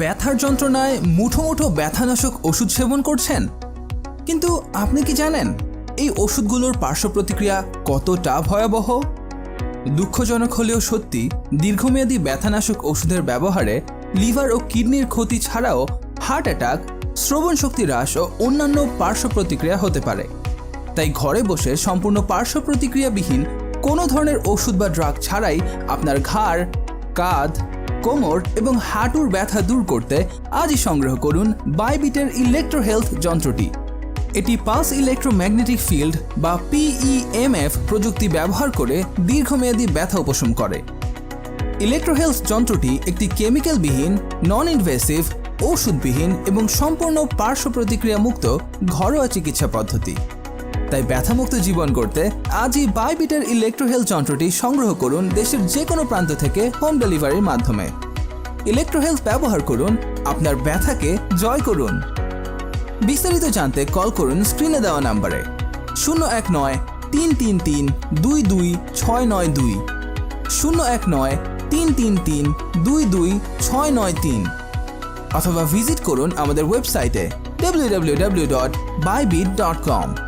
ব্যথার যন্ত্রণায় মুঠো মুঠো ব্যথানাশক ওষুধ সেবন করছেন? কিন্তু আপনি কি জানেন এই ওষুধগুলোর পার্শ্ব প্রতিক্রিয়া কতটা ভয়াবহ? দুঃখজনক হলেও সত্যি, দীর্ঘমেয়াদী ব্যথানাশক ওষুধের ব্যবহারে লিভার ও কিডনির ক্ষতি ছাড়াও হার্ট অ্যাটাক, শ্রবণ শক্তি হ্রাস ও অন্যান্য পার্শ্ব প্রতিক্রিয়া হতে পারে। তাই ঘরে বসে সম্পূর্ণ পার্শ্ব প্রতিক্রিয়াবিহীন কোনো ধরনের ওষুধ বা ড্রাগ ছাড়াই আপনার ঘাড়, কাঁধ কোমর এবং হাঁটুর ব্যথা দূর করতে আজই সংগ্রহ করুন বাইবিটের ইলেকট্রো হেলথ যন্ত্রটি। এটি পালস ইলেকট্রোম্যাগনেটিক ফিল্ড বা পিইএমএফ প্রযুক্তি ব্যবহার করে দীর্ঘমেয়াদী ব্যথা উপশম করে। ইলেকট্রোহেলথ যন্ত্রটি একটি কেমিক্যালবিহীন নন ইনভেসিভ ওষুধবিহীন এবং সম্পূর্ণ পার্শ্ব প্রতিক্রিয়া মুক্ত ঘরোয়া চিকিৎসা পদ্ধতি। তাই ব্যথামুক্ত জীবন করতে আজই বাইবিটার ইলেকট্রোহেলথ যন্ত্রটি সংগ্রহ করুন দেশের যে কোনো প্রান্ত থেকে হোম ডেলিভারির মাধ্যমে। ইলেকট্রোহেলথ ব্যবহার করুন, আপনার ব্যথাকে জয় করুন। বিস্তারিত জানতে কল করুন স্ক্রিনে দেওয়া নাম্বারে। শূন্য এক নয় তিন তিন তিন দুই দুই ছয় নয় দুই। শূন্য এক নয় তিন তিন তিন দুই দুই ছয় নয় তিন। অথবা ভিজিট করুন আমাদের ওয়েবসাইটে www.bybit.com